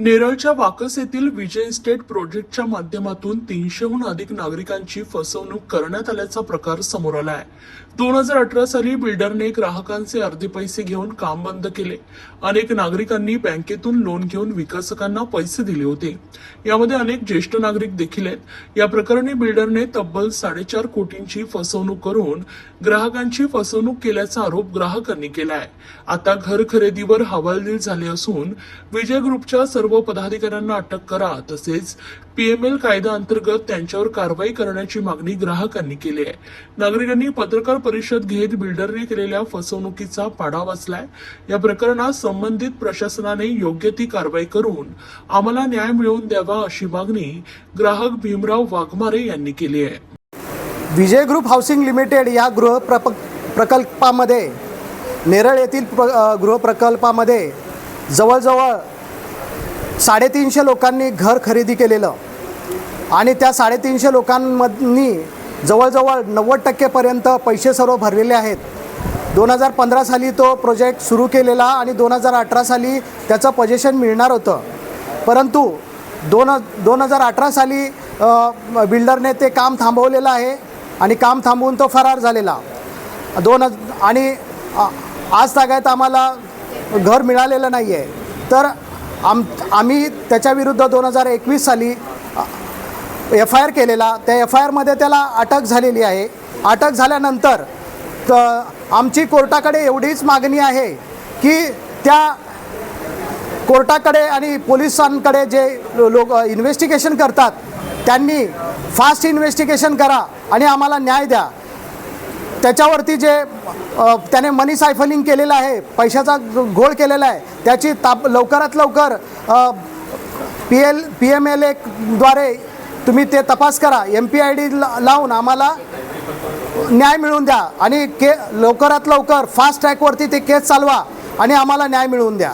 नेरळच्या वाकस येथील विजय इस्टेट प्रोजेक्टच्या माध्यमातून तीनशेहून अधिक नागरिकांची फसवणूक करण्यात आल्याचा प्रकार समोर आला आहे दोन हजार अठरा साली बिल्डरने ग्राहकांचे अर्धे पैसे घेऊन काम बंद केले. अनेक नागरिकांनी बँकेतून लोन घेऊन विकासकांना पैसे दिले होते. यामध्ये अनेक ज्येष्ठ नागरिक देखील आहेत. या प्रकरणी बिल्डरने तब्बल साडेचार कोटींची फसवणूक करून ग्राहकांची फसवणूक केल्याचा आरोप ग्राहकांनी केला आहे आता घर खरेदीवर हवालदिल झाले असून विजय ग्रुपच्या सर्व पदाधिकाऱ्यांना अटक करा तसेच पीएमएल कायदा अंतर्गत त्यांच्यावर कारवाई करण्याची मागणी ग्राहकांनी केली आहे. नागरिकांनी पत्रकार परिषद घेत बिल्डरने केलेल्या फसवणुकीचा पाडा वाचलाय. या प्रकरणात संबंधित प्रशासनाने योग्य ती कारवाई करून आम्हाला न्याय मिळवून द्यावा अशी मागणी ग्राहक भीमराव वाघमारे यांनी केली आहे. विजय ग्रुप हाऊसिंग लिमिटेड या गृह प्रप प्रकल्पामध्ये नेरळ येथील प्र गृहप्रकल्पामध्ये जवळजवळ साडेतीनशे लोकांनी घर खरेदी केलेलं. आणि त्या साडेतीनशे लोकांमधनी जवळजवळ नव्वद टक्केपर्यंत पैसे सर्व भरलेले आहेत. दोन हजार पंधरा साली तो प्रोजेक्ट सुरू केलेला आणि दोन हजार अठरा साली त्याचं पजेशन मिळणार होतं. परंतु दोन दोन हजार अठरा साली बिल्डरने ते काम थांबवलेलं आहे आणि काम थांबवून तो फरार झालेला. दोन आणि आज तागायत आम्हाला घर मिळालेलं नाही आहे तर आम आम्ही त्याच्याविरुद्ध दोन हजार एकवीस साली एफ आय आर केलेला. त्या एफ आय आरमध्ये त्याला अटक झालेली आहे. अटक झाल्यानंतर तर आमची कोर्टाकडे एवढीच मागणी आहे की त्या कोर्टाकडे आणि पोलिसांकडे जे लोक इन्व्हेस्टिगेशन करतात त्यांनी फास्ट इन्व्हेस्टिगेशन करा आणि आम्हाला न्याय द्या. त्याच्यावरती जे त्याने मनी सायफलिंग केलेलं आहे पैशाचा घोळ केलेला आहे त्याची ताप लवकरात लवकर P L P M L एद्वारे तुम्ही ते तपास करा. एम पी आय डी लावून आम्हाला न्याय मिळवून द्या आणि के लवकरात लवकर फास्ट ट्रॅकवरती ते केस चालवा आणि आम्हाला न्याय मिळवून द्या.